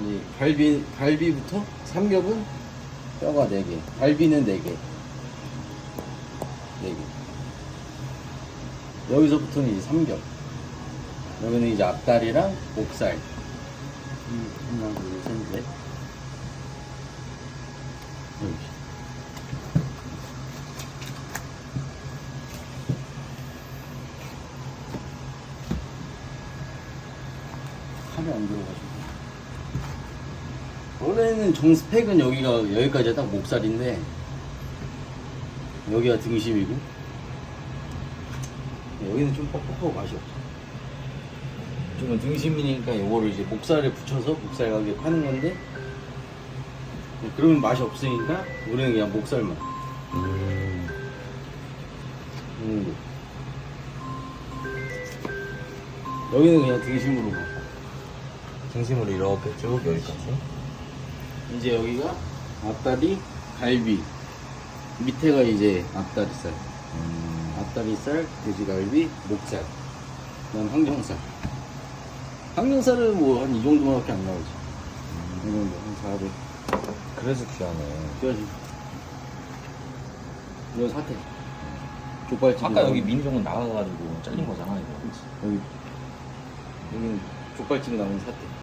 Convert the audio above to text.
이 갈비 갈비부터 삼겹은 뼈가 4개, 갈비는 4개. 4개. 여기서부터는 이제 삼겹. 여기는 이제 앞다리랑 목살. 음, 하나, 둘, 셋, 넷. 여기. 칼이 안 들어가지고. 원래는 정스펙은 여기가 여기까지가 딱 목살인데 여기가 등심이고 여기는 좀 뻑뻑하고 맛이 없어. 좀은 등심이니까 요거를 이제 목살에 붙여서 목살 가게 파는 건데 그러면 맛이 없으니까 우리는 그냥 목살만. 음. 음. 여기는 그냥 등심으로 먹고 중심으로 이렇게 쭉 여기까지. 이제 여기가 앞다리, 갈비 밑에가 이제 앞다리살 음. 앞다리살, 돼지갈비, 목살 그다음 항정살 항정살은 뭐 한 이 정도밖에 안 나오지 이 정도 한 400. 그래서 귀하네. 그래야지 이거 사태 족발집 아까 여기 민종은 나가가지고 잘린 거잖아 이거. 여기 여기는 족발집 나오는 사태